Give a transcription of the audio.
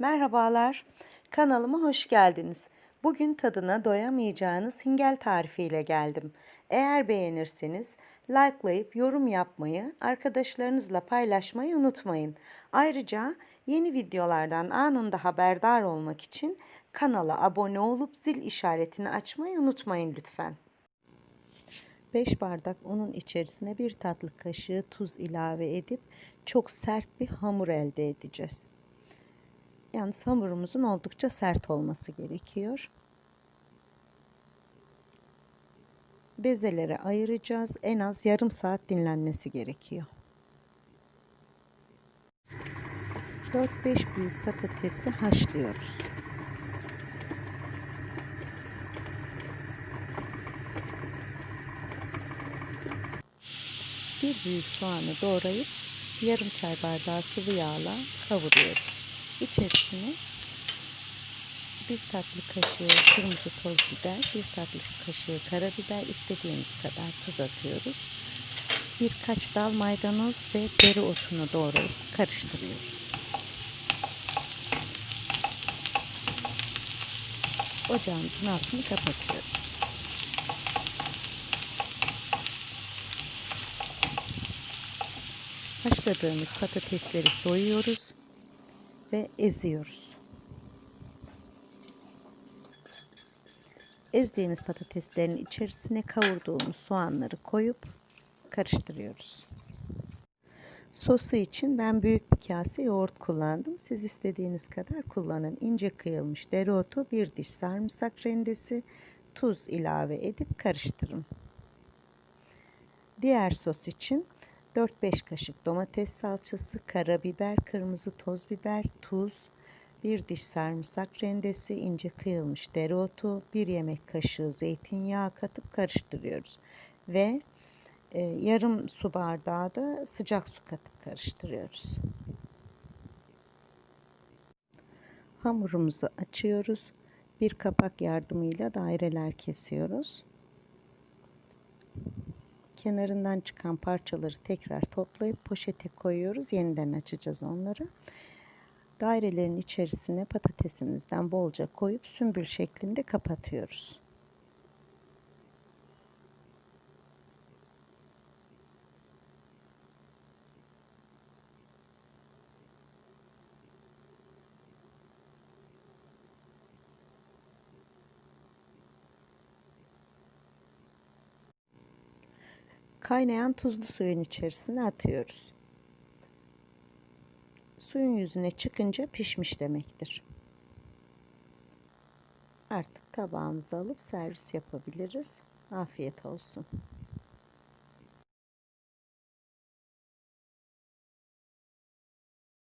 Merhabalar, kanalıma hoş geldiniz. Bugün tadına doyamayacağınız hingel tarifiyle geldim. Eğer beğenirseniz likelayıp yorum yapmayı, arkadaşlarınızla paylaşmayı unutmayın. Ayrıca yeni videolardan anında haberdar olmak için kanala abone olup zil işaretini açmayı unutmayın lütfen. 5 bardak unun içerisine bir tatlı kaşığı tuz ilave edip çok sert bir hamur elde edeceğiz. Yani hamurumuzun oldukça sert olması gerekiyor. Bezelere ayıracağız. En az yarım saat dinlenmesi gerekiyor. 4-5 büyük patatesi haşlıyoruz. Bir büyük soğanı doğrayıp yarım çay bardağı sıvı yağla kavuruyoruz. İçerisine bir tatlı kaşığı kırmızı toz biber, bir tatlı kaşığı karabiber, istediğimiz kadar tuz atıyoruz. Birkaç dal maydanoz ve dereotunu doğrayıp karıştırıyoruz. Ocağımızın altını kapatıyoruz. Haşladığımız patatesleri soyuyoruz ve eziyoruz. Ezdiğimiz patateslerin içerisine kavurduğumuz soğanları koyup karıştırıyoruz. Sosu için ben büyük bir kase yoğurt kullandım. Siz istediğiniz kadar kullanın. İnce kıyılmış dereotu, bir diş sarımsak rendesi, tuz ilave edip karıştırın. Diğer sos için 4-5 kaşık domates salçası, karabiber, kırmızı toz biber, tuz, bir diş sarımsak rendesi, ince kıyılmış dereotu, bir yemek kaşığı zeytinyağı katıp karıştırıyoruz. Ve e, yarım su bardağı da sıcak su katıp karıştırıyoruz. Hamurumuzu açıyoruz. Bir kapak yardımıyla daireler kesiyoruz. Kenarından çıkan parçaları tekrar toplayıp poşete koyuyoruz. Yeniden açacağız onları. Dairelerin içerisine patatesimizden bolca koyup sümbül şeklinde kapatıyoruz. Kaynayan tuzlu suyun içerisine atıyoruz. Suyun yüzüne çıkınca pişmiş demektir. Artık tabağımıza alıp servis yapabiliriz. Afiyet olsun.